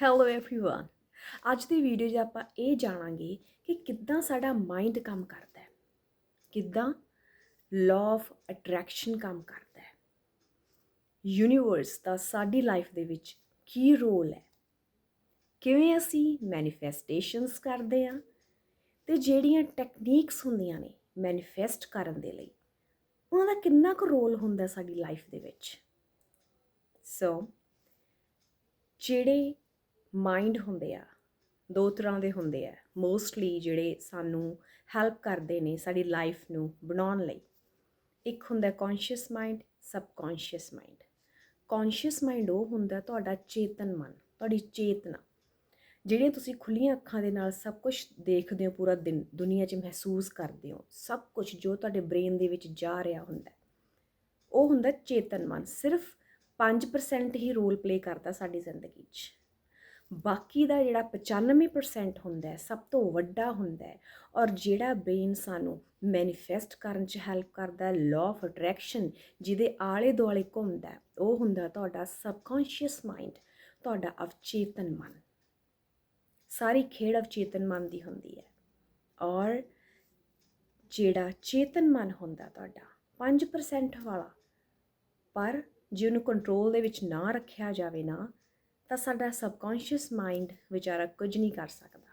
Hello everyone ਅੱਜ ਦੀ video 'ਚ ਆਪਾਂ ਇਹ ਜਾਣਾਂਗੇ ਕਿ ਕਿੱਦਾਂ ਸਾਡਾ ਮਾਈਂਡ ਕੰਮ ਕਰਦਾ ਹੈ ਕਿੱਦਾਂ ਲਾਅ ਆਫ ਅਟਰੈਕਸ਼ਨ ਕੰਮ ਕਰਦਾ ਹੈ ਯੂਨੀਵਰਸ ਦਾ ਸਾਡੀ ਲਾਈਫ ਦੇ ਵਿੱਚ ਕੀ ਰੋਲ ਹੈ ਕਿਵੇਂ ਅਸੀਂ ਮੈਨੀਫੈਸਟੇਸ਼ਨਸ ਕਰਦੇ ਆ ਤੇ ਜਿਹੜੀਆਂ ਟੈਕਨੀਕਸ ਹੁੰਦੀਆਂ ਨੇ ਮੈਨੀਫੈਸਟ ਕਰਨ ਦੇ ਲਈ ਉਹਨਾਂ ਦਾ ਕਿੰਨਾ ਕੁ ਰੋਲ ਹੁੰਦਾ ਸਾਡੀ ਲਾਈਫ ਦੇ ਵਿੱਚ ਸੋ ਜਿਹੜੇ ਮਾਈਂਡ ਹੁੰਦੇ ਆ, ਦੋ ਤਰ੍ਹਾਂ ਦੇ ਹੁੰਦੇ ਆ। ਮੋਸਟਲੀ ਜਿਹੜੇ ਸਾਨੂੰ ਹੈਲਪ ਕਰਦੇ ਨੇ ਸਾਡੀ ਲਾਈਫ ਨੂੰ ਬਣਾਉਣ ਲਈ। ਇੱਕ ਹੁੰਦਾ conscious mind subconscious mind conscious mind ਉਹ ਹੁੰਦਾ ਤੁਹਾਡਾ ਚੇਤਨ ਮਨ, ਤੁਹਾਡੀ ਚੇਤਨਾ। ਜਿਹੜੇ ਤੁਸੀਂ ਖੁੱਲੀਆਂ ਅੱਖਾਂ ਦੇ ਨਾਲ ਸਭ ਕੁਝ ਦੇਖਦੇ ਹੋ ਪੂਰਾ ਦਿਨ, ਦੁਨੀਆ 'ਚ ਮਹਿਸੂਸ ਕਰਦੇ ਹੋ, ਸਭ ਕੁਝ ਜੋ ਤੁਹਾਡੇ ਬ੍ਰੇਨ ਦੇ ਵਿੱਚ ਜਾ ਰਿਹਾ ਹੁੰਦਾ ਉਹ ਹੁੰਦਾ ਚੇਤਨ ਮਨ। ਸਿਰਫ 5% ਹੀ ਰੋਲ ਪਲੇ ਕਰਦਾ ਸਾਡੀ ਜ਼ਿੰਦਗੀ 'ਚ। ਬਾਕੀ ਦਾ ਜਿਹੜਾ 95% ਹੁੰਦਾ ਸਭ ਤੋਂ ਵੱਡਾ ਹੁੰਦਾ ਔਰ ਜਿਹੜਾ ਬ੍ਰੇਨ ਸਾਨੂੰ ਮੈਨੀਫੈਸਟ ਕਰਨ 'ਚ ਹੈਲਪ ਕਰਦਾ ਹੈ ਲਾਅ ਆਫ ਅਟਰੈਕਸ਼ਨ ਜਿਹਦੇ ਆਲੇ ਦੁਆਲੇ ਘੁੰਮਦਾ ਉਹ ਹੁੰਦਾ ਤੁਹਾਡਾ ਸਬਕੌਨਸ਼ੀਅਸ ਮਾਈਂਡ ਤੁਹਾਡਾ ਅਵਚੇਤਨ ਮਨ। ਸਾਰੀ ਖੇਡ ਅਵਚੇਤਨ ਮਨ ਦੀ ਹੁੰਦੀ ਹੈ ਔਰ ਜਿਹੜਾ ਚੇਤਨ ਮਨ ਹੁੰਦਾ ਤੁਹਾਡਾ 5% ਵਾਲਾ, ਪਰ ਜੇ ਉਹਨੂੰ ਕੰਟਰੋਲ ਦੇ ਵਿੱਚ ਨਾ ਰੱਖਿਆ ਜਾਵੇ ਨਾ ਤਾਂ ਸਾਡਾ ਸਬਕੌਨਸ਼ੀਅਸ ਮਾਈਂਡ ਵਿਚਾਰਾ ਕੁਝ ਨਹੀਂ ਕਰ ਸਕਦਾ।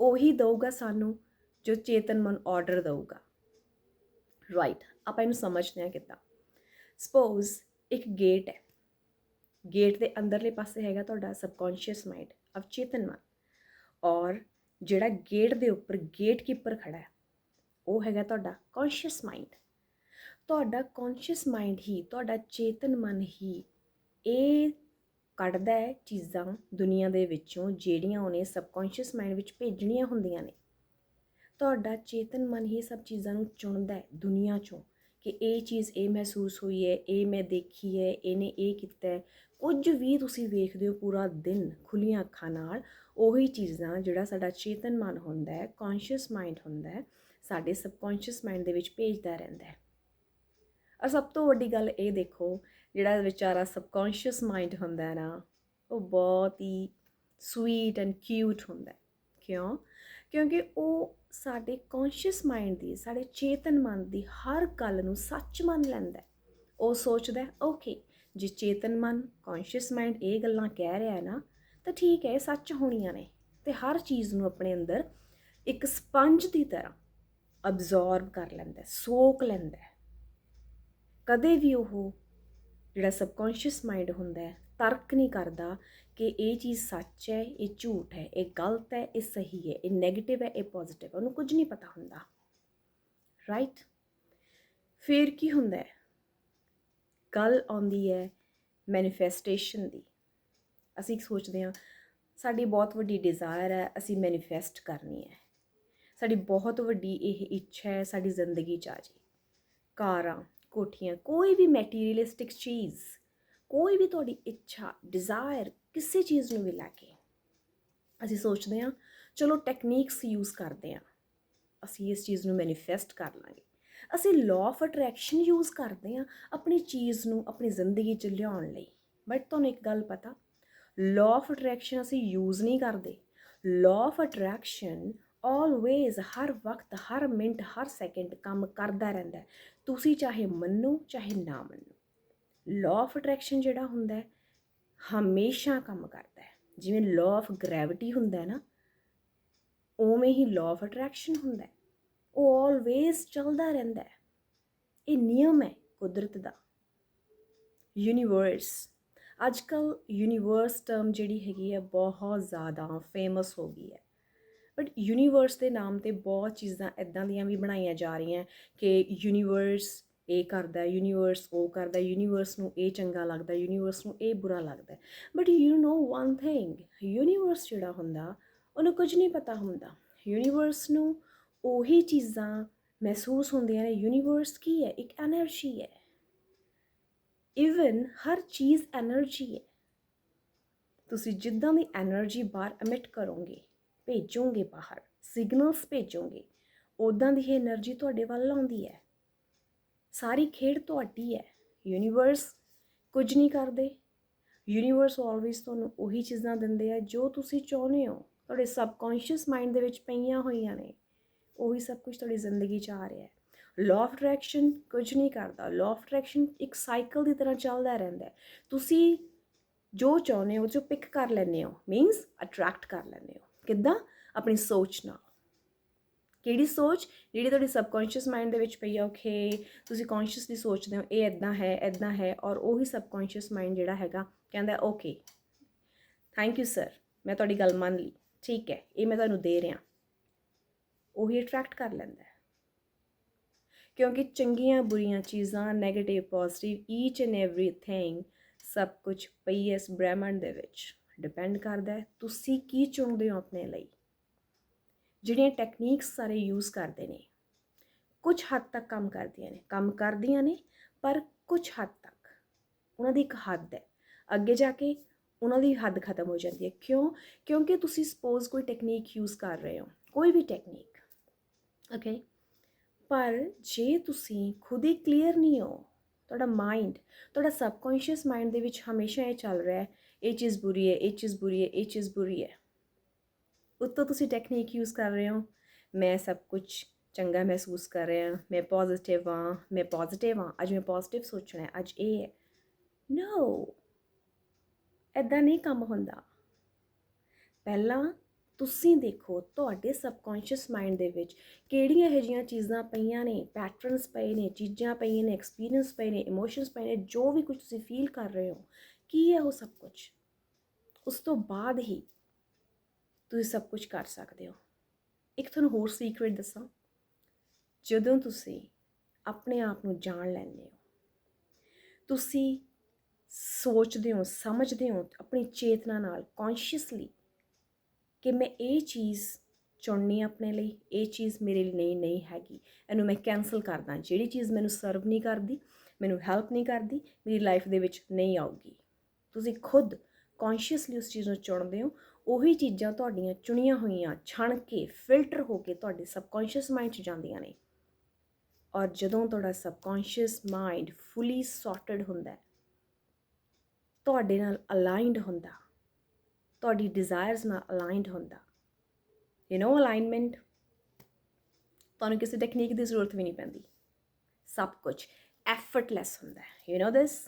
ਉਹੀ ਦਊਗਾ ਸਾਨੂੰ ਜੋ ਚੇਤਨ ਮਨ ਆਰਡਰ ਦਊਗਾ। ਰਾਈਟ ਆਪਾਂ ਇਹਨੂੰ ਸਮਝਦੇ ਹਾਂ ਕਿੱਦਾਂ? ਸਪੋਜ਼ ਇੱਕ ਗੇਟ ਹੈ। ਗੇਟ ਦੇ ਅੰਦਰਲੇ ਪਾਸੇ ਹੈਗਾ ਤੁਹਾਡਾ ਸਬਕੌਨਸ਼ੀਅਸ ਮਾਈਂਡ, ਅਵਚੇਤਨ ਮਨ। ਔਰ ਜਿਹੜਾ ਗੇਟ ਦੇ ਉੱਪਰ ਗੇਟ ਕੀਪਰ ਖੜਾ ਹੈ, ਉਹ ਹੈਗਾ ਤੁਹਾਡਾ ਕੌਨਸ਼ੀਅਸ ਮਾਈਂਡ ਤੁਹਾਡਾ ਕੌਨਸ਼ੀਅਸ ਮਾਈਂਡ ਹੀ, ਤੁਹਾਡਾ ਚੇਤਨ ਮਨ ਹੀ, ਇਹ ਕੱਢਦਾ ਹੈ ਚੀਜ਼ਾਂ ਦੁਨੀਆ ਦੇ ਵਿੱਚੋਂ ਜਿਹੜੀਆਂ ਉਹਨੇ ਸਬਕੌਨਸ਼ੀਅਸ ਮਾਈਂਡ ਵਿੱਚ ਭੇਜਣੀਆਂ ਹੁੰਦੀਆਂ ਨੇ। ਤੁਹਾਡਾ ਚੇਤਨ ਮਨ ਹੀ ਸਭ ਚੀਜ਼ਾਂ ਨੂੰ ਚੁਣਦਾ ਹੈ ਦੁਨੀਆ ਚੋਂ ਕਿ ਇਹ ਚੀਜ਼ ਇਹ ਮਹਿਸੂਸ ਹੋਈ ਹੈ, ਇਹ ਮੈਂ ਦੇਖੀ ਹੈ, ਇਹਨੇ ਇਹ ਕੀਤਾ ਹੈ। ਕੁਝ ਵੀ ਤੁਸੀਂ ਵੇਖਦੇ ਹੋ ਪੂਰਾ ਦਿਨ ਖੁੱਲੀਆਂ ਅੱਖਾਂ ਨਾਲ, ਉਹੀ ਚੀਜ਼ਾਂ ਜਿਹੜਾ ਸਾਡਾ ਚੇਤਨ ਮਨ ਹੁੰਦਾ ਹੈ ਕੌਨਸ਼ੀਅਸ ਮਾਈਂਡ ਹੁੰਦਾ ਹੈ, ਸਾਡੇ ਸਬਕੌਨਸ਼ੀਅਸ ਮਾਈਂਡ ਦੇ ਵਿੱਚ ਭੇਜਦਾ ਰਹਿੰਦਾ ਹੈ। ਔਰ ਸਭ ਤੋਂ ਵੱਡੀ ਗੱਲ ਇਹ ਦੇਖੋ ਜਿਹੜਾ ਵਿਚਾਰਾ ਸਬਕੌਨਸ਼ੀਅਸ ਮਾਈਂਡ ਹੁੰਦਾ ਹੈ ਨਾ, ਉਹ ਬਹੁਤ ਹੀ ਸਵੀਟ ਐਂਡ ਕਿਊਟ ਹੁੰਦਾ ਹੈ। ਕਿਉਂ? ਕਿਉਂਕਿ ਉਹ ਸਾਡੇ ਕੌਨਸ਼ੀਅਸ ਮਾਈਂਡ ਦੀ, ਸਾਡੇ ਚੇਤਨ ਮਨ ਦੀ ਹਰ ਗੱਲ ਨੂੰ ਸੱਚ ਮੰਨ ਲੈਂਦਾ ਹੈ। ਉਹ ਸੋਚਦਾ ਓਕੇ ਜੇ ਚੇਤਨ ਮਨ ਕੌਨਸ਼ੀਅਸ ਮਾਈਂਡ ਇਹ ਗੱਲਾਂ ਕਹਿ ਰਿਹਾ ਹੈ ਨਾ, ਤਾਂ ਠੀਕ ਹੈ, ਇਹ ਸੱਚ ਹੋਣੀਆਂ ਨੇ। ਤੇ ਹਰ ਚੀਜ਼ ਨੂੰ ਆਪਣੇ ਅੰਦਰ ਇੱਕ ਸਪੰਜ ਦੀ ਤਰ੍ਹਾਂ ਅਬਜ਼ੌਰਬ ਕਰ ਲੈਂਦਾ ਸੋਕ ਲੈਂਦਾ ਕਦੇ ਵੀ ਉਹ ਜਿਹੜਾ ਸਬਕੌਨਸ਼ੀਅਸ ਮਾਈਂਡ ਹੁੰਦਾ ਤਰਕ ਨਹੀਂ ਕਰਦਾ ਕਿ ਇਹ ਚੀਜ਼ ਸੱਚ ਹੈ, ਇਹ ਝੂਠ ਹੈ, ਇਹ ਗਲਤ ਹੈ, ਇਹ ਸਹੀ ਹੈ, ਇਹ 네ਗੇਟਿਵ ਹੈ, ਇਹ ਪੋਜ਼ਿਟਿਵ ਹੈ, ਉਹਨੂੰ ਕੁਝ ਨਹੀਂ ਪਤਾ ਹੁੰਦਾ। ਰਾਈਟ ਫਿਰ ਕੀ ਹੁੰਦਾ ਹੈ? ਗੱਲ ਆਉਂਦੀ ਹੈ ਮੈਨੀਫੈਸਟੇਸ਼ਨ ਦੀ। ਅਸੀਂ ਸੋਚਦੇ ਹਾਂ, ਸਾਡੀ ਬਹੁਤ ਵੱਡੀ ਡਿਜ਼ਾਇਰ ਹੈ, ਅਸੀਂ ਮੈਨੀਫੈਸਟ ਕਰਨੀ ਹੈ। ਸਾਡੀ ਬਹੁਤ ਵੱਡੀ ਇਹ ਇੱਛਾ ਹੈ, ਸਾਡੀ ਜ਼ਿੰਦਗੀ 'ਚ ਆ ਜੀ ਕਾਰਾਂ ਕੋਠੀਆਂ, ਕੋਈ ਵੀ ਮੈਟੀਰੀਅਲਿਸਟਿਕ ਚੀਜ਼, ਕੋਈ ਵੀ ਤੁਹਾਡੀ ਇੱਛਾ ਡਿਜ਼ਾਇਰ ਕਿਸੇ ਚੀਜ਼ ਨੂੰ ਵੀ ਲੈ ਕੇ, ਅਸੀਂ ਸੋਚਦੇ ਹਾਂ, ਚਲੋ ਟੈਕਨੀਕਸ ਯੂਜ਼ ਕਰਦੇ ਹਾਂ, ਅਸੀਂ ਇਸ ਚੀਜ਼ ਨੂੰ ਮੈਨੀਫੈਸਟ ਕਰ ਲਾਂਗੇ। ਅਸੀਂ ਲਾਅ ਆਫ ਅਟਰੈਕਸ਼ਨ ਯੂਜ਼ ਕਰਦੇ ਹਾਂ ਆਪਣੀ ਚੀਜ਼ ਨੂੰ, ਆਪਣੀ ਜ਼ਿੰਦਗੀ 'ਚ ਲਿਆਉਣ ਲਈ। ਬਟ ਤੁਹਾਨੂੰ ਇੱਕ ਗੱਲ ਪਤਾ ਲਾਅ ਆਫ ਅਟਰੈਕਸ਼ਨ ਅਸੀਂ ਯੂਜ਼ ਨਹੀਂ ਕਰਦੇ। ਲਾਅ ਆਫ ਅਟਰੈਕਸ਼ਨ ਆਲਵੇਜ਼ ਹਰ ਵਕਤ, ਹਰ ਮਿੰਟ, ਹਰ ਸੈਕਿੰਡ ਕੰਮ ਕਰਦਾ ਰਹਿੰਦਾ ਤੁਸੀਂ ਚਾਹੇ ਮੰਨੋ, ਚਾਹੇ ਨਾ ਮੰਨੋ ਲਾਅ ਆਫ ਅਟਰੈਕਸ਼ਨ ਜਿਹੜਾ ਹੁੰਦਾ ਹੈ, ਹਮੇਸ਼ਾ ਕੰਮ ਕਰਦਾ ਹੈ। ਜਿਵੇਂ ਲਾਅ ਆਫ ਗ੍ਰੈਵਿਟੀ ਹੁੰਦਾ ਹੈ ਨਾ, ਉਵੇਂ ਹੀ ਲਾਅ ਆਫ ਅਟਰੈਕਸ਼ਨ ਹੁੰਦਾ ਹੈ। ਉਹ ਆਲਵੇਜ਼ ਚੱਲਦਾ ਰਹਿੰਦਾ ਹੈ। ਇਹ ਨਿਯਮ ਹੈ ਕੁਦਰਤ ਦਾ। ਯੂਨੀਵਰਸ ਅੱਜਕੱਲ ਯੂਨੀਵਰਸ ਟਰਮ ਜਿਹੜੀ ਹੈਗੀ ਹੈ, ਬਹੁਤ ਜ਼ਿਆਦਾ ਫੇਮਸ ਹੋ ਗਈ ਹੈ। ਬਟ ਯੂਨੀਵਰਸ ਦੇ ਨਾਮ ਤੇ ਬਹੁਤ ਚੀਜ਼ਾਂ ਇਦਾਂ ਦੀਆਂ ਵੀ ਬਣਾਈਆਂ ਜਾ ਰਹੀਆਂ ਕਿ ਯੂਨੀਵਰਸ ਇਹ ਕਰਦਾ ਯੂਨੀਵਰਸ ਉਹ ਕਰਦਾ ਯੂਨੀਵਰਸ ਨੂੰ ਇਹ ਚੰਗਾ ਲੱਗਦਾ ਯੂਨੀਵਰਸ ਨੂੰ ਇਹ ਬੁਰਾ ਲੱਗਦਾ but you know one thing universe ਜਿਹੜਾ ਹੁੰਦਾ, ਉਹਨੂੰ ਕੁਝ ਨਹੀਂ ਪਤਾ ਹੁੰਦਾ। ਯੂਨੀਵਰਸ ਨੂੰ ਉਹੀ ਚੀਜ਼ਾਂ ਮਹਿਸੂਸ ਹੁੰਦੀਆਂ ਨੇ ਯੂਨੀਵਰਸ ਕੀ ਹੈ? ਇੱਕ એનર્ਜੀ ਹੈ। ਇਵਨ ਹਰ ਚੀਜ਼ એનર્ਜੀ ਹੈ। ਤੁਸੀਂ ਜਿੱਦਾਂ ਦੀ એનર્ਜੀ ਬਾਹਰ ਐਮਿਟ ਕਰੋਗੇ ਭੇਜੋਗੇ ਬਾਹਰ ਸਿਗਨਲਸ ਭੇਜੋਗੇ। ਉਦਾਂ ਦੀ ਇਹ એનર્ਜੀ ਤੁਹਾਡੇ ਵੱਲ ਆਉਂਦੀ ਹੈ। ਸਾਰੀ ਖੇਡ ਤੁਹਾਡੀ ਹੈ। ਯੂਨੀਵਰਸ ਕੁਝ ਨਹੀਂ ਕਰਦੇ। ਯੂਨੀਵਰਸ ਆਲਵੇਸ ਤੁਹਾਨੂੰ ਉਹੀ ਚੀਜ਼ਾਂ ਦਿੰਦੇ ਆ ਜੋ ਤੁਸੀਂ ਚਾਹੁੰਦੇ ਹੋ। ਤੁਹਾਡੇ ਸਬਕੌਂਸ਼ੀਅਸ ਮਾਈਂਡ ਦੇ ਵਿੱਚ ਪਈਆਂ ਹੋਈਆਂ ਨੇ। ਉਹੀ ਸਭ ਕੁਝ ਤੁਹਾਡੀ ਜ਼ਿੰਦਗੀ 'ਚ ਆ ਰਿਹਾ ਹੈ। ਲਾਅ ਆਫ ਅਟਰੈਕਸ਼ਨ ਕੁਝ ਨਹੀਂ ਕਰਦਾ। ਲਾਅ ਆਫ ਅਟਰੈਕਸ਼ਨ ਇੱਕ ਸਾਈਕਲ ਦੀ ਤਰ੍ਹਾਂ ਚੱਲਦਾ ਰਹਿੰਦਾ ਹੈ। ਤੁਸੀਂ ਜੋ ਚਾਹੁੰਦੇ ਹੋ ਜੋ ਪਿਕ ਕਰ ਲੈਂਦੇ ਹੋ। ਮੀਨਸ ਅਟਰੈਕਟ ਕਰ ਲੈਂਦੇ ਹੋ। ਕਿੱਦਾਂ? ਆਪਣੀ ਸੋਚ ਨਾਲ। ਕਿਹੜੀ ਸੋਚ? ਜਿਹੜੀ ਤੁਹਾਡੀ ਸਬਕੌਂਸ਼ੀਅਸ ਮਾਈਂਡ ਦੇ ਵਿੱਚ ਪਈ ਆ ਓਕੇ ਤੁਸੀਂ ਕੌਂਸ਼ੀਅਸਲੀ ਸੋਚਦੇ ਹੋ, ਇਹ ਇਦਾਂ ਹੈ ਇਦਾਂ ਹੈ, ਔਰ ਉਹੀ ਸਬਕੌਂਸ਼ੀਅਸ ਮਾਈਂਡ ਜਿਹੜਾ ਹੈਗਾ, ਕਹਿੰਦਾ ਓਕੇ ਥੈਂਕ ਯੂ ਸਰ ਮੈਂ ਤੁਹਾਡੀ ਗੱਲ ਮੰਨ ਲਈ, ਠੀਕ ਹੈ, ਇਹ ਮੈਂ ਤੁਹਾਨੂੰ ਦੇ ਰਿਹਾ। ਉਹੀ ਅਟਰੈਕਟ ਕਰ ਲੈਂਦਾ ਕਿਉਂਕਿ ਚੰਗੀਆਂ ਬੁਰੀਆਂ ਚੀਜ਼ਾਂ negative positive each and everything ਸਭ ਕੁਝ ਪਈ ਇਸ ਬ੍ਰਹਿਮੰਡ ਦੇ ਵਿੱਚ। ਡਿਪੈਂਡ ਕਰਦਾ ਹੈ, ਤੁਸੀਂ ਕੀ ਚੁਣਦੇ ਹੋ ਆਪਣੇ ਲਈ? ਜਿਹੜੀਆਂ ਟੈਕਨੀਕਸ ਸਾਰੇ ਯੂਜ਼ ਕਰਦੇ ਨੇ ਕੁਝ ਹੱਦ ਤੱਕ ਕੰਮ ਕਰਦੀਆਂ ਨੇ, ਕੰਮ ਕਰਦੀਆਂ ਨੇ, ਪਰ ਕੁਝ ਹੱਦ ਤੱਕ। ਉਹਨਾਂ ਦੀ ਇੱਕ ਹੱਦ ਹੈ। ਅੱਗੇ ਜਾ ਕੇ ਉਹਨਾਂ ਦੀ ਹੱਦ ਖਤਮ ਹੋ ਜਾਂਦੀ ਹੈ। ਕਿਉਂ? ਕਿਉਂਕਿ ਤੁਸੀਂ ਸਪੋਜ਼ ਕੋਈ ਟੈਕਨੀਕ ਯੂਜ਼ ਕਰ ਰਹੇ ਹੋ, ਕੋਈ ਵੀ ਟੈਕਨੀਕ ਓਕੇ ਪਰ ਜੇ ਤੁਸੀਂ ਖੁਦ ਹੀ ਕਲੀਅਰ ਨਹੀਂ ਹੋ, ਤੁਹਾਡਾ ਮਾਈਂਡ ਤੁਹਾਡਾ ਸਬਕੌਂਸ਼ੀਅਸ ਮਾਈਂਡ ਦੇ ਵਿੱਚ ਹਮੇਸ਼ਾ ਇਹ ਚੱਲ ਰਿਹਾ ਹੈ ਇਹ ਚੀਜ਼ ਬੁਰੀ ਹੈ ਇਹ ਚੀਜ਼ ਬੁਰੀ ਹੈ ਇਹ ਚੀਜ਼ ਬੁਰੀ ਹੈ। ਉੱਤੋਂ ਤੁਸੀਂ ਟੈਕਨੀਕ ਯੂਜ਼ ਕਰ ਰਹੇ ਹੋ। ਮੈਂ ਸਭ ਕੁਝ ਚੰਗਾ ਮਹਿਸੂਸ ਕਰ ਰਿਹਾ, ਮੈਂ ਪੋਜ਼ਿਟਿਵ ਹਾਂ, ਮੈਂ ਪੋਜ਼ਿਟਿਵ ਹਾਂ, ਅੱਜ ਮੈਂ ਪੋਜ਼ਿਟਿਵ ਸੋਚਣਾ ਹੈ, ਅੱਜ ਇਹ ਹੈ। ਨੋ ਐਦਾਂ ਨਹੀਂ ਕੰਮ ਹੁੰਦਾ। ਪਹਿਲਾਂ ਤੁਸੀਂ ਦੇਖੋ ਤੁਹਾਡੇ ਸਬਕੌਂਸ਼ੀਅਸ ਮਾਈਂਡ ਦੇ ਵਿੱਚ ਕਿਹੜੀਆਂ ਇਹੋ ਜਿਹੀਆਂ ਚੀਜ਼ਾਂ ਪਈਆਂ ਨੇ ਪੈਟਰਨਸ ਪਏ ਨੇ, ਚੀਜ਼ਾਂ ਪਈਆਂ ਨੇ ਐਕਸਪੀਰੀਅੰਸ ਪਏ ਨੇ ਇਮੋਸ਼ਨਸ ਪਏ ਨੇ, ਜੋ ਵੀ ਕੁਝ ਤੁਸੀਂ ਫੀਲ ਕਰ ਰਹੇ ਹੋ, ਕੀ ਹੈ ਉਹ ਸਭ ਕੁਝ ਉਸ ਤੋਂ ਬਾਅਦ ਹੀ ਤੁਸੀਂ ਸਭ ਕੁਝ ਕਰ ਸਕਦੇ ਹੋ। ਇੱਕ ਤੁਹਾਨੂੰ ਹੋਰ ਸੀਕ੍ਰੇਟ ਦੱਸਾਂ, ਜਦੋਂ ਤੁਸੀਂ ਆਪਣੇ ਆਪ ਨੂੰ ਜਾਣ ਲੈਂਦੇ ਹੋ, ਤੁਸੀਂ ਸੋਚਦੇ ਹੋ, ਸਮਝਦੇ ਹੋ, ਆਪਣੀ ਚੇਤਨਾ ਨਾਲ ਕੌਨਸ਼ੀਅਸਲੀ ਕਿ ਮੈਂ ਇਹ ਚੀਜ਼ ਚੁਣਨੀ ਆਪਣੇ ਲਈ, ਇਹ ਚੀਜ਼ ਮੇਰੇ ਲਈ ਨਹੀਂ ਨਹੀਂ ਹੈਗੀ। ਇਹਨੂੰ ਮੈਂ ਕੈਨਸਲ ਕਰਦਾ। ਜਿਹੜੀ ਚੀਜ਼ ਮੈਨੂੰ ਸਰਵ ਨਹੀਂ ਕਰਦੀ, ਮੈਨੂੰ ਹੈਲਪ ਨਹੀਂ ਕਰਦੀ, ਮੇਰੀ ਲਾਈਫ ਦੇ ਵਿੱਚ ਨਹੀਂ ਆਊਗੀ। ਤੁਸੀਂ ਖੁਦ ਕੌਨਸ਼ੀਅਸਲੀ ਉਸ ਚੀਜ਼ ਨੂੰ ਚੁਣਦੇ ਹੋ। ਉਹੀ ਚੀਜ਼ਾਂ ਤੁਹਾਡੀਆਂ ਚੁਣੀਆਂ ਹੋਈਆਂ, ਛਣ ਕੇ ਫਿਲਟਰ ਹੋ ਕੇ ਤੁਹਾਡੇ ਸਬਕੌਂਸ਼ੀਅਸ ਮਾਈਂਡ 'ਚ ਜਾਂਦੀਆਂ ਨੇ। ਔਰ ਜਦੋਂ ਤੁਹਾਡਾ ਸਬਕੌਂਸ਼ੀਅਸ ਮਾਈਂਡ ਫੁੱਲੀ ਸੌਰਟਡ ਹੁੰਦਾ ਤੁਹਾਡੇ ਨਾਲ ਅਲਾਈਨਡ ਹੁੰਦਾ ਤੁਹਾਡੀ ਡਿਜ਼ਾਇਰਸ ਨਾਲ ਅਲਾਈਨਡ ਹੁੰਦਾ ਯੂ نو ਅਲਾਈਨਮੈਂਟ ਤੁਹਾਨੂੰ ਕਿਸੇ ਟੈਕਨੀਕ ਦੀ ਜ਼ਰੂਰਤ ਵੀ ਨਹੀਂ ਪੈਂਦੀ ਸਭ ਕੁਝ ਐਫਰਟਲੈਸ ਹੁੰਦਾ ਹੈ ਯੂ نو ਦਿਸ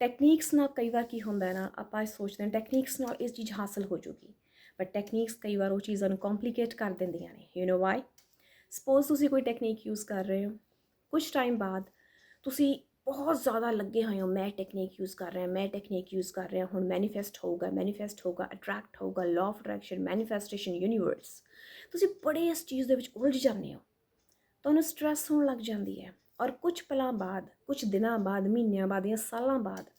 ਟੈਕਨੀਕਸ ਨਾਲ ਕਈ ਵਾਰ ਕੀ ਹੁੰਦਾ ਹੈ ਨਾ ਆਪਾਂ ਸੋਚਦੇ ਹਾਂ ਟੈਕਨੀਕਸ ਨਾਲ ਇਸ ਚੀਜ਼ ਹਾਸਲ ਹੋ ਜੂਗੀ ਬਟ ਟੈਕਨੀਕਸ ਕਈ ਵਾਰ ਉਹ ਚੀਜ਼ਾਂ ਨੂੰ ਕੰਪਲਿਕੇਟ ਕਰ ਦਿੰਦੀਆਂ ਨੇ ਯੂ نو ਵਾਈ ਸਪੋਜ਼ ਤੁਸੀਂ ਕੋਈ ਟੈਕਨੀਕ ਯੂਜ਼ ਕਰ ਰਹੇ ਹੋ ਕੁਝ ਟਾਈਮ ਬਾਅਦ ਤੁਸੀਂ ਬਹੁਤ ਜ਼ਿਆਦਾ ਲੱਗੇ ਹੋਏ ਹਾਂ। ਮੈਂ ਟੈਕਨੀਕ ਯੂਜ਼ ਕਰ ਰਿਹਾ, ਮੈਂ ਟੈਕਨੀਕ ਯੂਜ਼ ਕਰ ਰਿਹਾ। ਹੁਣ ਮੈਨੀਫੈਸਟ ਹੋਊਗਾ ਮੈਨੀਫੈਸਟ ਹੋਊਗਾ ਅਟਰੈਕਟ ਹੋਊਗਾ law of attraction manifestation universe ਤੁਸੀਂ ਬੜੇ ਇਸ ਚੀਜ਼ ਦੇ ਵਿੱਚ ਉਲਝ ਜਾਂਦੇ ਹੋ। ਤੁਹਾਨੂੰ ਸਟ्रेस ਹੋਣ ਲੱਗ ਜਾਂਦੀ ਹੈ। ਔਰ ਕੁਝ ਪਲਾਂ ਬਾਅਦ, ਕੁਝ ਦਿਨਾਂ ਬਾਅਦ, ਮਹੀਨਿਆਂ ਬਾਅਦ ਜਾਂ ਸਾਲਾਂ ਬਾਅਦ,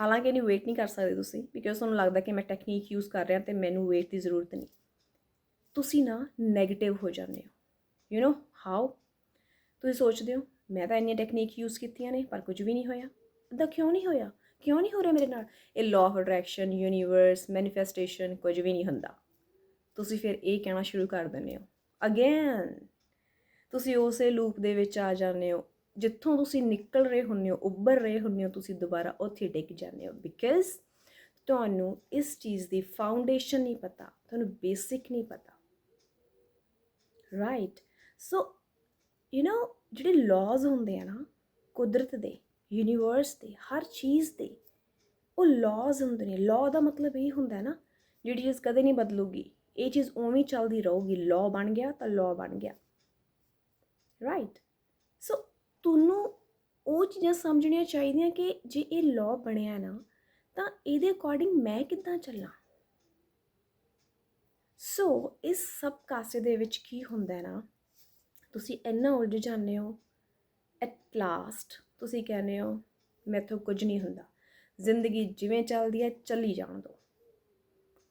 ਹਾਲਾਂਕਿ ਨਹੀਂ ਵੇਟ ਨਹੀਂ ਕਰ ਸਕਦੇ ਤੁਸੀਂ ਬਿਕੋਜ਼ ਤੁਹਾਨੂੰ ਲੱਗਦਾ ਕਿ ਮੈਂ ਟੈਕਨੀਕ ਯੂਜ਼ ਕਰ ਰਿਹਾ ਤੇ ਮੈਨੂੰ ਵੇਟ ਦੀ ਜ਼ਰੂਰਤ ਨਹੀਂ। ਤੁਸੀਂ ਨਾ ਨੈਗੇਟਿਵ ਹੋ ਜਾਂਦੇ ਹੋ। ਯੂ نو ਹਾਊ ਤੁਸੀਂ ਸੋਚਦੇ ਹੋ ਮੈਂ ਤਾਂ ਇੰਨੀਆਂ ਟੈਕਨੀਕ ਯੂਜ਼ ਕੀਤੀਆਂ ਨੇ, ਪਰ ਕੁਝ ਵੀ ਨਹੀਂ ਹੋਇਆ। ਇਦਾਂ ਕਿਉਂ ਨਹੀਂ ਹੋਇਆ? ਕਿਉਂ ਨਹੀਂ ਹੋ ਰਿਹਾ ਮੇਰੇ ਨਾਲ? ਇਹ law of attraction universe manifestation ਕੁਝ ਵੀ ਨਹੀਂ ਹੁੰਦਾ। ਤੁਸੀਂ ਫਿਰ ਇਹ ਕਹਿਣਾ ਸ਼ੁਰੂ ਕਰ ਦਿੰਦੇ ਹੋ। ਅਗੇਨ ਤੁਸੀਂ ਉਸੇ ਲੂਪ ਦੇ ਵਿੱਚ ਆ ਜਾਂਦੇ ਹੋ। ਜਿੱਥੋਂ ਤੁਸੀਂ ਨਿਕਲ ਰਹੇ ਹੁੰਦੇ ਹੋ, ਉੱਭਰ ਰਹੇ ਹੁੰਦੇ ਹੋ, ਤੁਸੀਂ ਦੁਬਾਰਾ ਉੱਥੇ ਡਿੱਗ ਜਾਂਦੇ ਹੋ। ਬਿਕਾਜ਼ ਤੁਹਾਨੂੰ ਇਸ ਚੀਜ਼ ਦੀ ਫਾਊਂਡੇਸ਼ਨ ਨਹੀਂ ਪਤਾ, ਤੁਹਾਨੂੰ ਬੇਸਿਕ ਨਹੀਂ ਪਤਾ। ਰਾਈਟ ਸੋ ਯੂ نو ਜਿਹੜੇ ਲਾਜ਼ ਹੁੰਦੇ ਆ ਨਾ, ਕੁਦਰਤ ਦੇ ਯੂਨੀਵਰਸ ਦੇ, ਹਰ ਚੀਜ਼ ਦੇ, ਉਹ ਲਾਜ਼ ਹੁੰਦੇ ਨੇ। ਲਾਅ ਦਾ ਮਤਲਬ ਇਹ ਹੁੰਦਾ ਨਾ, ਜਿਹੜੀ ਚੀਜ਼ ਕਦੇ ਨਹੀਂ ਬਦਲੂਗੀ, ਇਹ ਚੀਜ਼ ਉਵੇਂ ਚੱਲਦੀ ਰਹੂਗੀ। ਲਾਅ ਬਣ ਗਿਆ ਤਾਂ ਲਾਅ ਬਣ ਗਿਆ। ਰਾਈਟ ਸੋ ਤੁਹਾਨੂੰ ਉਹ ਚੀਜ਼ਾਂ ਸਮਝਣੀਆਂ ਚਾਹੀਦੀਆਂ ਕਿ ਜੇ ਇਹ ਲਾਅ ਬਣਿਆ ਨਾ, ਤਾਂ ਇਹਦੇ ਅਕੋਰਡਿੰਗ ਮੈਂ ਕਿੱਦਾਂ ਚੱਲਾਂ? ਸੋ ਇਸ ਸਭ ਕਾਸੇ ਦੇ ਵਿੱਚ ਕੀ ਹੁੰਦਾ ਨਾ ਤੁਸੀਂ ਇੰਨਾ ਉਲਝ ਜਾਂਦੇ ਹੋ ਐਟ ਲਾਸਟ ਤੁਸੀਂ ਕਹਿੰਦੇ ਹੋ ਮੈਥੋਂ ਕੁਝ ਨਹੀਂ ਹੁੰਦਾ। ਜ਼ਿੰਦਗੀ ਜਿਵੇਂ ਚੱਲਦੀ ਹੈ, ਚੱਲੀ ਜਾਣ ਦਿਓ।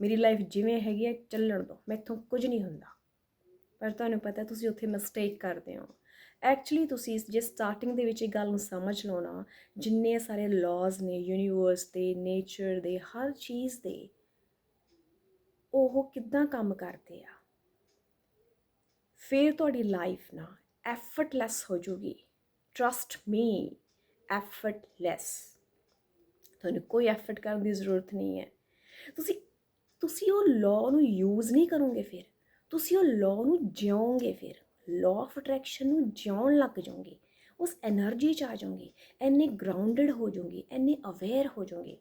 ਮੇਰੀ ਲਾਈਫ ਜਿਵੇਂ ਹੈਗੀ ਹੈ, ਚੱਲਣ ਦਿਓ। ਮੈਥੋਂ ਕੁਝ ਨਹੀਂ ਹੁੰਦਾ। ਪਰ ਤੁਹਾਨੂੰ ਪਤਾ ਤੁਸੀਂ ਉੱਥੇ ਮਿਸਟੇਕ ਕਰਦੇ ਹੋ। ਐਕਚੁਅਲੀ ਤੁਸੀਂ ਜੇ ਸਟਾਰਟਿੰਗ ਦੇ ਵਿੱਚ ਇਹ ਗੱਲ ਨੂੰ ਸਮਝ ਲਓ ਨਾ, ਜਿੰਨੇ ਸਾਰੇ ਲਾਜ਼ ਨੇ ਯੂਨੀਵਰਸ ਦੇ ਨੇਚਰ ਦੇ, ਹਰ ਚੀਜ਼ ਦੇ, ਉਹ ਕਿੱਦਾਂ ਕੰਮ ਕਰਦੇ ਆ? ਫਿਰ ਤੁਹਾਡੀ ਲਾਈਫ ਨਾ ਐਫਰਟਲੈਸ ਹੋ ਜੂਗੀ ਟਰਸਟ ਮੀ ਐਫਰਟਲੈਸ ਤੁਹਾਨੂੰ ਕੋਈ ਐਫਰਟ ਕਰਨ ਦੀ ਜ਼ਰੂਰਤ ਨਹੀਂ ਹੈ। ਤੁਸੀਂ ਤੁਸੀਂ ਉਹ ਲਾਅ ਨੂੰ ਯੂਜ਼ ਨਹੀਂ ਕਰੋਗੇ ਫਿਰ। ਤੁਸੀਂ ਉਹ ਲਾਅ ਨੂੰ ਜਿਉਂਗੇ ਫਿਰ। ਲਾਅ ਆਫ ਅਟਰੈਕਸ਼ਨ ਨੂੰ ਜਿਉਣ ਲੱਗ ਜਾਓਗੇ। ਉਸ એનર્ਜੀ ਚ ਆ ਜਾਓਗੇ। ਐਨੇ ਗਰਾਊਂਡਡ ਹੋ ਜਾਓਗੇ ਐਨੇ ਅਵੇਅਰ ਹੋ ਜਾਓਗੇ।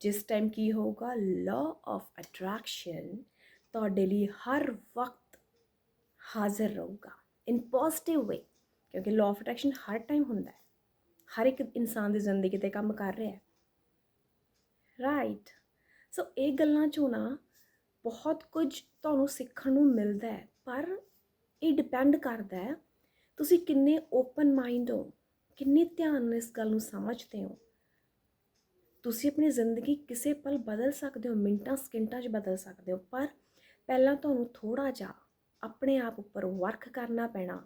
ਜਿਸ ਟਾਈਮ ਕੀ ਹੋਊਗਾ? ਲਾਅ ਆਫ ਅਟਰੈਕਸ਼ਨ ਤੁਹਾਡੇ ਲਈ ਹਰ ਵਕਤ ਹਾਜ਼ਰ ਰਹੂਗਾ ਇਨ ਪੋਜ਼ਿਟਿਵ ਵੇ ਕਿਉਂਕਿ ਲਾਅ ਆਫ ਅਟਰੈਕਸ਼ਨ ਹਰ ਟਾਈਮ ਹੁੰਦਾ ਹੈ, ਹਰ ਇੱਕ ਇਨਸਾਨ ਦੀ ਜ਼ਿੰਦਗੀ ਤੇ ਕੰਮ ਕਰ ਰਿਹਾ ਹੈ। ਰਾਈਟ ਸੋ ਇਹ ਗੱਲਾਂ ਚੋਂ ਨਾ ਬਹੁਤ ਕੁਝ ਤੁਹਾਨੂੰ ਸਿੱਖਣ ਨੂੰ ਮਿਲਦਾ ਹੈ, ਪਰ ਇਹ ਡਿਪੈਂਡ ਕਰਦਾ ਹੈ, ਤੁਸੀਂ ਕਿੰਨੇ ਓਪਨ ਮਾਈਂਡ ਹੋ, ਕਿੰਨੇ ਧਿਆਨ ਨਾਲ ਇਸ ਗੱਲ ਨੂੰ ਸਮਝਦੇ ਹੋ। ਤੁਸੀਂ ਆਪਣੀ ਜ਼ਿੰਦਗੀ ਕਿਸੇ ਪਲ ਬਦਲ ਸਕਦੇ ਹੋ, ਮਿੰਟਾਂ ਸਕਿੰਟਾਂ 'ਚ ਬਦਲ ਸਕਦੇ ਹੋ, ਪਰ ਪਹਿਲਾਂ ਤੁਹਾਨੂੰ ਥੋੜਾ ਜਿਹਾ ਆਪਣੇ ਆਪ ਉੱਪਰ ਵਰਕ ਕਰਨਾ ਪੈਣਾ।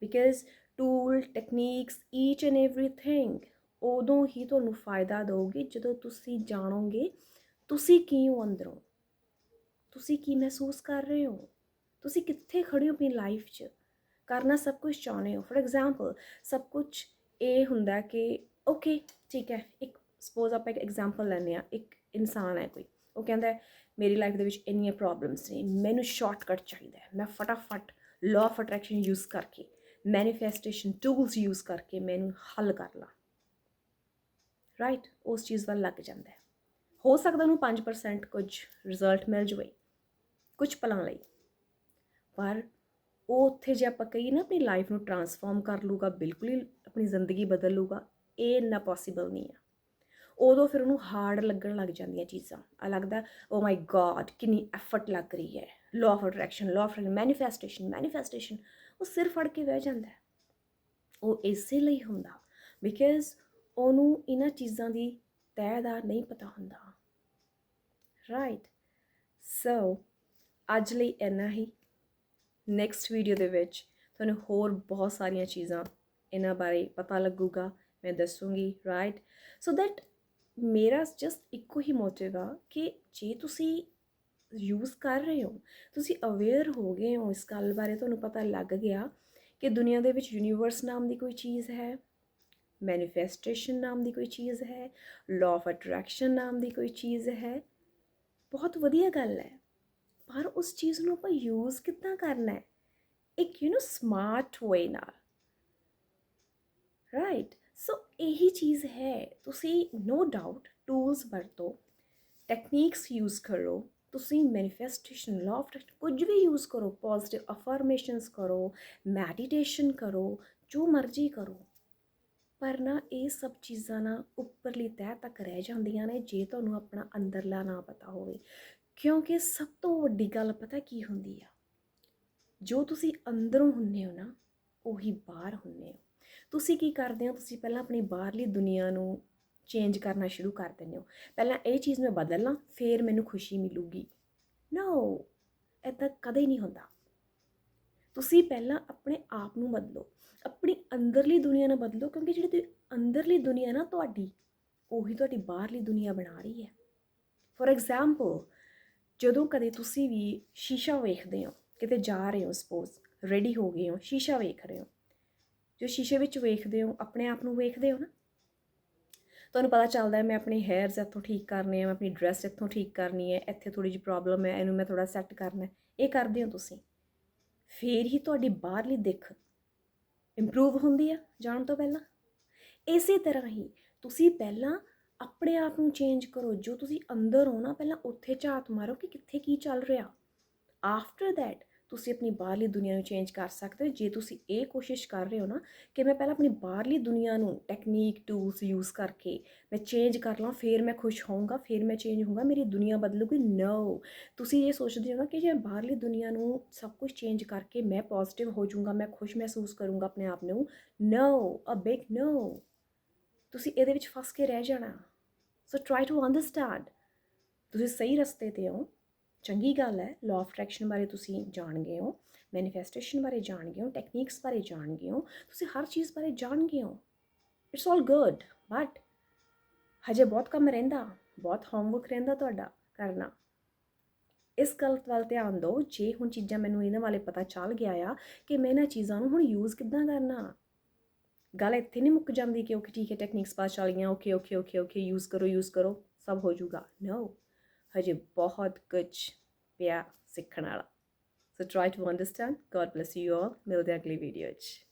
Because tool techniques each and everything ਉਦੋਂ ਹੀ ਤੁਹਾਨੂੰ ਫਾਇਦਾ ਦੇਊਗੀ ਜਦੋਂ ਤੁਸੀਂ ਜਾਣੋਗੇ ਤੁਸੀਂ ਕੀ ਹੋ ਅੰਦਰੋਂ? ਤੁਸੀਂ ਕੀ ਮਹਿਸੂਸ ਕਰ ਰਹੇ ਹੋ? ਤੁਸੀਂ ਕਿੱਥੇ ਖੜੇ ਹੋ ਆਪਣੀ ਲਾਈਫ 'ਚ? ਕਰਨਾ ਸਭ ਕੁਝ ਚਾਹੁੰਦੇ ਹੋ। ਫੋਰ ਐਗਜ਼ਾਮਪਲ ਸਭ ਕੁਝ ਇਹ ਹੁੰਦਾ ਕਿ ਓਕੇ ਠੀਕ ਹੈ, ਇੱਕ ਸਪੋਜ਼ ਆਪਾਂ ਇੱਕ ਐਗਜ਼ਾਮਪਲ ਲੈਨੇ ਆ ਇੱਕ ਇਨਸਾਨ ਹੈ ਕੋਈ। ਉਹ ਕਹਿੰਦਾ ਮੇਰੀ ਲਾਈਫ ਦੇ ਵਿੱਚ ਇੰਨੀਆਂ ਪ੍ਰੋਬਲਮਸ ਨੇ, ਮੈਨੂੰ ਸ਼ਾਰਟਕਟ ਚਾਹੀਦਾ ਮੈਂ ਫਟਾਫਟ ਲਾਅ ਆਫ ਅਟਰੈਕਸ਼ਨ ਯੂਜ਼ ਕਰਕੇ ਮੈਨੀਫੈਸਟੇਸ਼ਨ ਟੂਲਸ ਯੂਜ਼ ਕਰਕੇ ਮੈਨੂੰ ਹੱਲ ਕਰ ਲਾਂ। ਰਾਈਟ ਉਸ ਚੀਜ਼ ਵੱਲ ਲੱਗ ਜਾਂਦਾ ਹੈ। ਹੋ ਸਕਦਾ ਉਹਨੂੰ 5% ਕੁਝ ਰਿਜ਼ਲਟ ਮਿਲ ਜਵੇ, ਕੁਝ ਪਲਾਂ ਲਈ। ਪਰ ਉਹ ਉੱਥੇ ਜੇ ਆਪਾਂ ਕਹੀ ਨਾ, ਆਪਣੀ ਲਾਈਫ ਨੂੰ ਟਰਾਂਸਫਾਰਮ ਕਰ ਲੂਗਾ ਬਿਲਕੁਲ ਹੀ ਆਪਣੀ ਜ਼ਿੰਦਗੀ ਬਦਲ ਲੂਗਾ ਇਹ ਇੰਨਾ ਪੋਸੀਬਲ ਨਹੀਂ ਆ ਉਦੋਂ ਫਿਰ ਉਹਨੂੰ ਹਾਰਡ ਲੱਗਣ ਲੱਗ ਜਾਂਦੀਆਂ ਚੀਜ਼ਾਂ। ਆ ਲੱਗਦਾ ਓ ਮਾਈ ਗॉड ਕਿੰਨੀ ਐਫਰਟ ਲੱਗ ਰਹੀ ਹੈ। Law of attraction law of manifestation manifestation ਉਹ ਸਿਰ ਫੜ ਕੇ ਬਹਿ ਜਾਂਦਾ ਉਹ ਇਸੇ ਲਈ ਹੁੰਦਾ ਬਿਕਾਜ਼ ਉਹਨੂੰ ਇਹਨਾਂ ਚੀਜ਼ਾਂ ਦੀ ਤੈਅ ਦਾ ਨਹੀਂ ਪਤਾ ਹੁੰਦਾ। ਰਾਈਟ ਸੋ ਅੱਜ ਲਈ ਇੰਨਾ ਹੀ। ਨੈਕਸਟ ਵੀਡੀਓ ਦੇ ਵਿੱਚ ਤੁਹਾਨੂੰ ਹੋਰ ਬਹੁਤ ਸਾਰੀਆਂ ਚੀਜ਼ਾਂ ਇਹਨਾਂ ਬਾਰੇ ਪਤਾ ਲੱਗੂਗਾ। ਮੈਂ ਦੱਸੂਗੀ ਰਾਈਟ ਸੋ ਦੈਟ ਮੇਰਾ ਜਸਟ ਇੱਕੋ ਹੀ ਮੋਟਿਵ ਆ ਕਿ ਜੇ ਤੁਸੀਂ ਯੂਜ਼ ਕਰ ਰਹੇ ਹੋ, ਤੁਸੀਂ ਅਵੇਅਰ ਹੋ ਗਏ ਹੋ ਇਸ ਗੱਲ ਬਾਰੇ, ਤੁਹਾਨੂੰ ਪਤਾ ਲੱਗ ਗਿਆ ਕਿ ਦੁਨੀਆ ਦੇ ਵਿੱਚ ਯੂਨੀਵਰਸ ਨਾਮ ਦੀ ਕੋਈ ਚੀਜ਼ ਹੈ ਮੈਨੀਫੈਸਟੇਸ਼ਨ ਨਾਮ ਦੀ ਕੋਈ ਚੀਜ਼ ਹੈ ਲਾਅ ਆਫ ਅਟਰੈਕਸ਼ਨ ਨਾਮ ਦੀ ਕੋਈ ਚੀਜ਼ ਹੈ, ਬਹੁਤ ਵਧੀਆ ਗੱਲ ਹੈ। ਪਰ ਉਸ ਚੀਜ਼ ਨੂੰ ਆਪਾਂ ਯੂਜ਼ ਕਿੱਦਾਂ ਕਰਨਾ ਹੈ? ਇੱਕ ਯੂ نو ਸਮਾਰਟ ਵੇ ਨਾਲ। ਰਾਈਟ ਸੋ ਇਹੀ ਚੀਜ਼ ਹੈ ਤੁਸੀਂ ਨੋ ਡਾਊਟ ਟੂਲਸ ਵਰਤੋ ਟੈਕਨੀਕਸ ਯੂਜ਼ ਕਰੋ ਤੁਸੀਂ ਮੈਨੀਫੈਸਟੇਸ਼ਨ ਲਾਅ ਆਫ ਕੁਝ ਵੀ ਯੂਜ਼ ਕਰੋ ਪੋਜ਼ਿਟਿਵ ਅਫਰਮੇਸ਼ਨਸ ਕਰੋ ਮੈਡੀਟੇਸ਼ਨ ਕਰੋ ਜੋ ਮਰਜ਼ੀ ਕਰੋ ਪਰ ਨਾ ਇਹ ਸਭ ਚੀਜ਼ਾਂ ਨਾ ਉੱਪਰਲੀ ਤਹਿ ਤੱਕ ਰਹਿ ਜਾਂਦੀਆਂ ਨੇ, ਜੇ ਤੁਹਾਨੂੰ ਆਪਣਾ ਅੰਦਰਲਾ ਨਾ ਪਤਾ ਹੋਵੇ। ਕਿਉਂਕਿ ਸਭ ਤੋਂ ਵੱਡੀ ਗੱਲ ਪਤਾ ਕੀ ਹੁੰਦੀ ਆ? ਜੋ ਤੁਸੀਂ ਅੰਦਰੋਂ ਹੁੰਨੇ ਹੋ ਨਾ, ਉਹੀ ਬਾਹਰ ਹੁੰਨੇ ਹੋ। ਤੁਸੀਂ ਕੀ ਕਰਦੇ ਹੋ? ਤੁਸੀਂ ਪਹਿਲਾਂ ਆਪਣੀ ਬਾਹਰਲੀ ਦੁਨੀਆ ਨੂੰ ਚੇਂਜ ਕਰਨਾ ਸ਼ੁਰੂ ਕਰ ਦਿੰਦੇ ਹੋ। ਪਹਿਲਾਂ ਇਹ ਚੀਜ਼ ਮੈਂ ਬਦਲ ਲਾਂ ਫਿਰ ਮੈਨੂੰ ਖੁਸ਼ੀ ਮਿਲੂਗੀ। ਨੋ ਐਦਾਂ ਕਦੇ ਨਹੀਂ ਹੁੰਦਾ। ਤੁਸੀਂ ਪਹਿਲਾਂ ਆਪਣੇ ਆਪ ਨੂੰ ਬਦਲੋ। ਆਪਣੀ ਅੰਦਰਲੀ ਦੁਨੀਆ ਨੂੰ ਬਦਲੋ, ਕਿਉਂਕਿ ਜਿਹੜੀ ਤੁਸੀਂ ਅੰਦਰਲੀ ਦੁਨੀਆ ਨਾ, ਤੁਹਾਡੀ, ਉਹੀ ਤੁਹਾਡੀ ਬਾਹਰਲੀ ਦੁਨੀਆ ਬਣਾ ਰਹੀ ਹੈ। ਫੋਰ ਐਗਜ਼ਾਮਪਲ ਜਦੋਂ ਕਦੇ ਤੁਸੀਂ ਵੀ ਸ਼ੀਸ਼ਾ ਵੇਖਦੇ ਹੋ, ਕਿਤੇ ਜਾ ਰਹੇ ਹੋ ਸਪੋਜ਼ ਰੈਡੀ ਹੋ ਗਏ ਹੋ, ਸ਼ੀਸ਼ਾ ਵੇਖ ਰਹੇ ਹੋ ਜੋ ਸ਼ੀਸ਼ੇ ਵਿੱਚ ਵੇਖਦੇ ਹੋ, ਆਪਣੇ ਆਪ ਨੂੰ ਵੇਖਦੇ ਹੋ ਨਾ। ਤੁਹਾਨੂੰ ਪਤਾ ਚੱਲਦਾ ਹੈ, ਮੈਂ ਆਪਣੇ ਹੈਅਰਸ ਇੱਥੋਂ ਠੀਕ ਕਰਨੇ ਆ ਮੈਂ ਆਪਣੀ ਡਰੈਸ ਇੱਥੋਂ ਠੀਕ ਕਰਨੀ ਹੈ, ਇੱਥੇ ਥੋੜੀ ਜਿਹੀ ਪ੍ਰੋਬਲਮ ਹੈ, ਇਹਨੂੰ ਮੈਂ ਥੋੜਾ ਸੈੱਟ ਕਰਨਾ ਇਹ ਕਰਦੇ ਹੋ ਤੁਸੀਂ। ਫੇਰ ਹੀ ਤੁਹਾਡੀ ਬਾਹਰਲੀ ਦਿੱਖ ਇੰਪਰੂਵ ਹੁੰਦੀ ਆ, ਜਾਣ ਤੋਂ ਪਹਿਲਾਂ। ਇਸੇ ਤਰ੍ਹਾਂ ਹੀ ਤੁਸੀਂ ਪਹਿਲਾਂ ਆਪਣੇ ਆਪ ਨੂੰ ਚੇਂਜ ਕਰੋ। ਜੋ ਤੁਸੀਂ ਅੰਦਰ ਹੋ ਨਾ, ਪਹਿਲਾਂ ਉੱਥੇ ਝਾਤ ਮਾਰੋ ਕਿ ਕਿੱਥੇ ਕੀ ਚੱਲ ਰਿਹਾ। ਆਫਟਰ ਥੈਟ ਤੁਸੀਂ ਆਪਣੀ ਬਾਹਰਲੀ ਦੁਨੀਆ ਨੂੰ ਚੇਂਜ ਕਰ ਸਕਦੇ ਹੋ। ਜੇ ਤੁਸੀਂ ਇਹ ਕੋਸ਼ਿਸ਼ ਕਰ ਰਹੇ ਹੋ ਨਾ ਕਿ ਮੈਂ ਪਹਿਲਾਂ ਆਪਣੀ ਬਾਹਰਲੀ ਦੁਨੀਆ ਨੂੰ ਟੈਕਨੀਕ ਟੂਲਸ ਯੂਜ਼ ਕਰਕੇ ਮੈਂ ਚੇਂਜ ਕਰ ਲਾਂ, ਫਿਰ ਮੈਂ ਖੁਸ਼ ਹੋਊਂਗਾ, ਫਿਰ ਮੈਂ ਚੇਂਜ ਹੋਊਂਗਾ, ਮੇਰੀ ਦੁਨੀਆ ਬਦਲੂਗੀ। ਨੋ ਤੁਸੀਂ ਇਹ ਸੋਚਦੇ ਹੋ ਨਾ ਕਿ ਜੇ ਬਾਹਰਲੀ ਦੁਨੀਆ ਨੂੰ ਸਭ ਕੁਝ ਚੇਂਜ ਕਰਕੇ ਮੈਂ ਪੋਜ਼ਿਟਿਵ ਹੋ ਜਾਊਂਗਾ, ਮੈਂ ਖੁਸ਼ ਮਹਿਸੂਸ ਕਰੂੰਗਾ ਆਪਣੇ ਆਪ ਨੂੰ ਨੋ ਅ ਬਿਗ ਨੋ ਤੁਸੀਂ ਇਹਦੇ ਵਿੱਚ ਫਸ ਕੇ ਰਹਿ ਜਾਣਾ। ਸੋ ਟਰਾਈ ਟੂ ਅੰਡਰਸਟੈਂਡ ਤੁਸੀਂ ਸਹੀ ਰਸਤੇ ਤੇ ਹੋ। ਚੰਗੀ ਗੱਲ ਹੈ ਲਾਅ ਆਫ ਅਟਰੈਕਸ਼ਨ ਬਾਰੇ ਤੁਸੀਂ ਜਾਣ ਗਏ ਹੋ ਮੈਨੀਫੈਸਟੇਸ਼ਨ ਬਾਰੇ ਜਾਣ ਗਏ ਹੋ ਟੈਕਨੀਕਸ ਬਾਰੇ ਜਾਣ ਗਏ ਹੋ, ਤੁਸੀਂ ਹਰ ਚੀਜ਼ ਬਾਰੇ ਜਾਣ ਗਏ ਹੋ। ਇਟਸ ਆਲ ਗੁੱਡ ਬਟ ਹਜੇ ਬਹੁਤ ਕੰਮ ਰਹਿੰਦਾ, ਬਹੁਤ ਹੋਮਵਰਕ ਰਹਿੰਦਾ ਤੁਹਾਡਾ ਕਰਨਾ। ਇਸ ਗੱਲ ਵੱਲ ਧਿਆਨ ਦਿਓ, ਜੇ ਹੁਣ ਚੀਜ਼ਾਂ ਮੈਨੂੰ ਇਹਨਾਂ ਵਾਲੇ ਪਤਾ ਚੱਲ ਗਿਆ ਆ ਕਿ ਮੈਂ ਇਹਨਾਂ ਚੀਜ਼ਾਂ ਨੂੰ ਹੁਣ ਯੂਜ਼ ਕਿੱਦਾਂ ਕਰਨਾ। ਗੱਲ ਇੱਥੇ ਨਹੀਂ ਮੁੱਕ ਜਾਂਦੀ ਕਿ ਓਕੇ, ਠੀਕ ਹੈ ਟੈਕਨੀਕਸ ਪਾਸ ਚੱਲ ਗਈਆਂ, okay okay okay okay use ਕਰੋ ਯੂਜ਼ ਕਰੋ, ਸਭ ਹੋ ਜਾਊਗਾ। ਨੋ ਹਜੇ ਬਹੁਤ ਕੁਝ ਪਿਆ ਸਿੱਖਣ ਵਾਲਾ। So try to understand God bless you all ਮਿਲਦੇ ਹਾਂ ਅਗਲੀ ਵੀਡੀਓ 'ਚ।